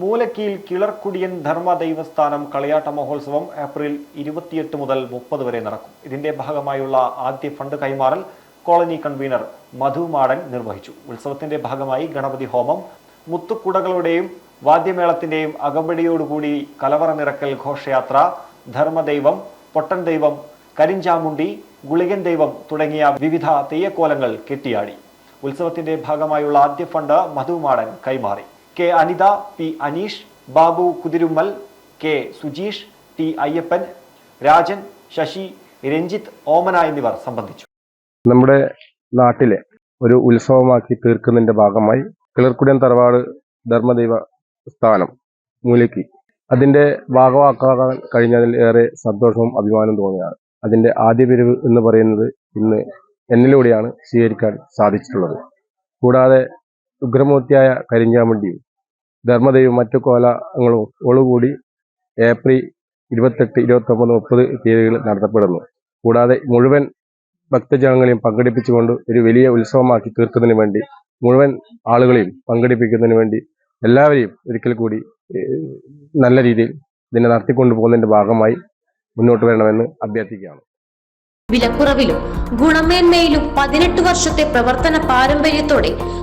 മൂലക്കിയിൽ കിളർക്കുടിയൻ ധർമ്മ ദൈവസ്ഥാനം കളിയാട്ട മഹോത്സവം ഏപ്രിൽ ഇരുപത്തിയെട്ട് മുതൽ മുപ്പത് വരെ നടക്കും. ഇതിന്റെ ഭാഗമായുള്ള ആദ്യ ഫണ്ട് കൈമാറൽ കോളനി കൺവീനർ മധു മാടൻ നിർവഹിച്ചു. ഉത്സവത്തിന്റെ ഭാഗമായി ഗണപതി ഹോമം മുത്തുക്കുടകളുടെയും വാദ്യമേളത്തിന്റെയും അകമ്പടിയോടുകൂടി കലവറ നിറക്കൽ ഘോഷയാത്ര ധർമ്മദൈവം പൊട്ടൻ ദൈവം കരിഞ്ചാമുണ്ടി ഗുളികൻ ദൈവം തുടങ്ങിയ വിവിധ തെയ്യക്കോലങ്ങൾ കെട്ടിയാടി. ഉത്സവത്തിന്റെ ഭാഗമായുള്ള ആദ്യ ഫണ്ട് മധുമാടൻ കൈമാറി. K Anitha P Aneesh Babu Kuthirummal K Sujeesh T Ayyappan Rajan Sasi Ranjith Omana എന്നിവർ സംബന്ധിച്ചു. നമ്മുടെ നാട്ടിലെ ഒരു ഉത്സവമാക്കി തീർക്കുന്നതിന്റെ ഭാഗമായി കിളർക്കുടിയൻ തറവാട് ധർമ്മദൈവ സ്ഥാനം മൂലയ്ക്ക് അതിന്റെ ഭാഗമാക്കാൻ കഴിഞ്ഞതിൽ ഏറെ സന്തോഷവും അഭിമാനവും തോന്നിയാണ് അതിന്റെ ആദ്യ പിരിവ് എന്ന് പറയുന്നത് ഇന്ന് എന്നിലൂടെയാണ് സ്വീകരിക്കാൻ സാധിച്ചിട്ടുള്ളത്. കൂടാതെ ഉഗ്രമൂർത്തിയായ കരിഞ്ചാമണ്ടിയും ധർമ്മദേവും മറ്റു കോലങ്ങളും ഓളുകൂടി ഏപ്രിൽ ഇരുപത്തെട്ട് ഇരുപത്തി ഒമ്പത് മുപ്പത് തീയതികളിൽ നടത്തപ്പെടുന്നു. കൂടാതെ മുഴുവൻ ഭക്തജനങ്ങളെയും പങ്കെടുപ്പിച്ചുകൊണ്ട് ഒരു വലിയ ഉത്സവമാക്കി തീർക്കുന്നതിന് വേണ്ടി മുഴുവൻ ആളുകളെയും പങ്കെടുപ്പിക്കുന്നതിന് വേണ്ടി എല്ലാവരെയും ഒരിക്കൽ കൂടി നല്ല രീതിയിൽ ഇതിനെ നടത്തിക്കൊണ്ടു പോകുന്നതിന്റെ ഭാഗമായി മുന്നോട്ട് വരണമെന്ന് അഭ്യർത്ഥിക്കുകയാണ്. വിലക്കുറവിലും ഗുണമേന്മയിലും പതിനെട്ട് വർഷത്തെ പ്രവർത്തന പാരമ്പര്യത്തോടെ